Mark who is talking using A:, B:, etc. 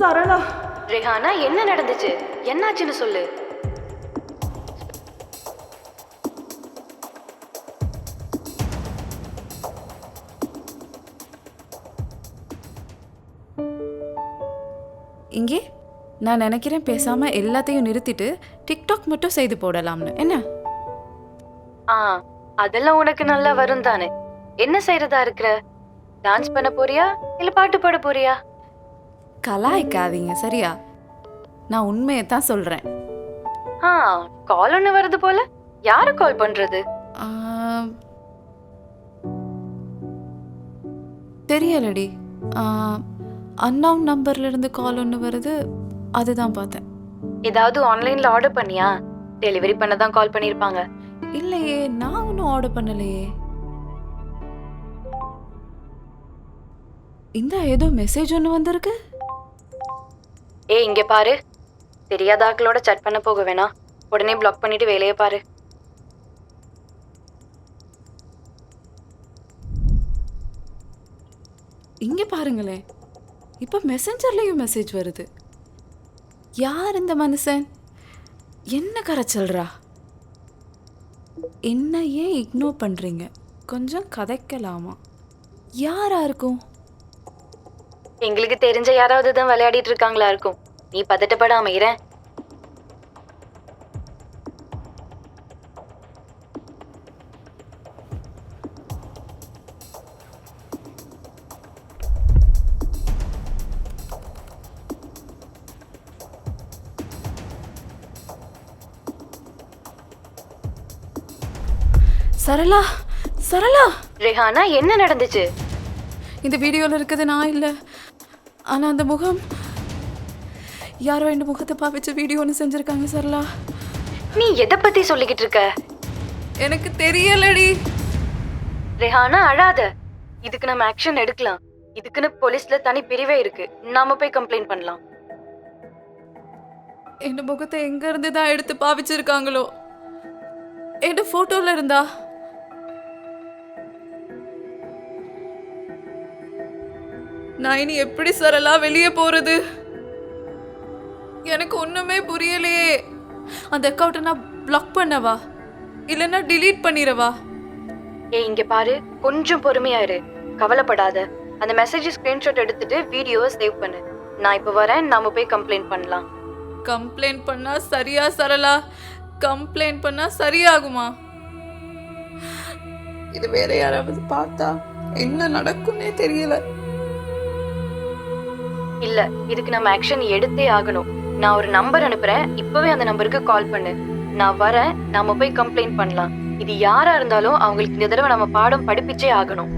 A: சரளா.
B: ரெஹானா என்ன நடந்துச்சு? என்னாச்சுன்னு சொல்லு.
A: இங்கே நான் நினைக்கிறேன் பேசாம எல்லாத்தையும் நிறுத்திட்டு டிக்டாக் மட்டும் செய்து போடலாம்னு. என்ன?
B: ஆ அதெல்லாம் உனக்கு நல்லா வரும் தானே என்ன செய்யறதா இருக்கிற? டான்ஸ் பண்ண போறியா? இல்ல பாட்டு பாட போறியா?
A: கலாய்க்காதீங்க சரியா? நான் உண்மையை தான் சொல்றேன்.
B: ஆ கால் ஒண்ணு வருது போல. யாரு கால் பண்றது?
A: ஆம், தெரியலடி. அன்னவுன் நம்பர்ல இருந்து கால் ஒன்று வருது அதுதான் பார்த்தேன்.
B: ஏதாவது ஆன்லைன்ல ஆர்டர் பண்ணியா? டெலிவரி பண்ண தான் கால் பண்ணிருப்பாங்க.
A: இல்லையே நான் ஒன்றும் ஆர்டர் பண்ணலையே. இந்த ஏதோ மெசேஜ் ஒன்று வந்திருக்கு?
B: ஏய் இங்கே பாரு. தெரியாத ஆக்களோட சட் பண்ண போக வேணாம் உடனே பிளாக் பண்ணிட்டு வேலையை பாரு.
A: இங்கே பாருங்களேன் இப்போ மெசஞ்சர்லேயும் மெசேஜ் வருது. யார் இந்த மனுஷன்? என்ன கரைச்சல்றா என்ன ஏன் இக்னோர் பண்ணுறீங்க கொஞ்சம் கதைக்கலாமா? யாராக இருக்கும்?
B: எங்களுக்கு தெரிஞ்ச யாராவது தான் விளையாடிட்டு இருக்காங்களா இருக்கும். நீ பதட்டப்படாம இரு.
A: சரளா சரளா.
B: ரெஹானா என்ன நடந்துச்சு?
A: இந்த வீடியோவில் இருக்கிறது நான் இல்லை. ஆனால் அந்த முகம் யாரோ என் முகத்தை பாவிச்ச வீடியோ ஒன்று செஞ்சுருக்காங்க சரளா.
B: நீ எதை பத்தி சொல்லிக்கிட்டு இருக்க?
A: எனக்கு தெரியலடி.
B: ரெஹானா அழாத. இதுக்கு நம்ம ஆக்ஷன் எடுக்கலாம். இதுக்குன்னு போலீஸ்ல தனி பிரிவே இருக்கு. நாம போய் கம்ப்ளைண்ட் பண்ணலாம்.
A: என் முகத்தை எங்க இருந்து தான் எடுத்து பாவிச்சிருக்காங்களோ? என் போட்டோல இருந்தா? நான் இனி எப்படி சரளா வெளியே போறது? எனக்கு ஒண்ணுமே புரியலையே. அந்த அக்கௌண்ட்டை நான் பிளாக் பண்ணவா? இல்லைன்னா delete பண்ணிடவா?
B: ஏய் இங்க பாரு கொஞ்சம் பொறுமையா இரு. கவலைப்படாத. அந்த மெசேஜ் ஸ்கிரீன்ஷாட் எடுத்துட்டு வீடியோவை சேவ் பண்ணு. நான் இப்போ வரேன் நாம போய் கம்ப்ளைண்ட் பண்ணலாம்.
A: கம்ப்ளைண்ட் பண்ணா சரியா சரளா? கம்ப்ளைண்ட் பண்ணா சரியாகுமா? இது வேற யாராவது பார்த்தா என்ன நடக்கும்னே தெரியல.
B: இல்ல இதுக்கு நம்ம ஆக்ஷன் எடுத்தே ஆகணும். நான் ஒரு நம்பர் அனுப்புறேன் இப்பவே அந்த நம்பருக்கு கால் பண்ணு. நான் வரேன் நாம போய் கம்ப்ளைண்ட் பண்ணலாம். இது யாரா இருந்தாலும் அவங்களுக்கு இந்த தடவை நம்ம பாடம் படிப்பிச்சே ஆகணும்.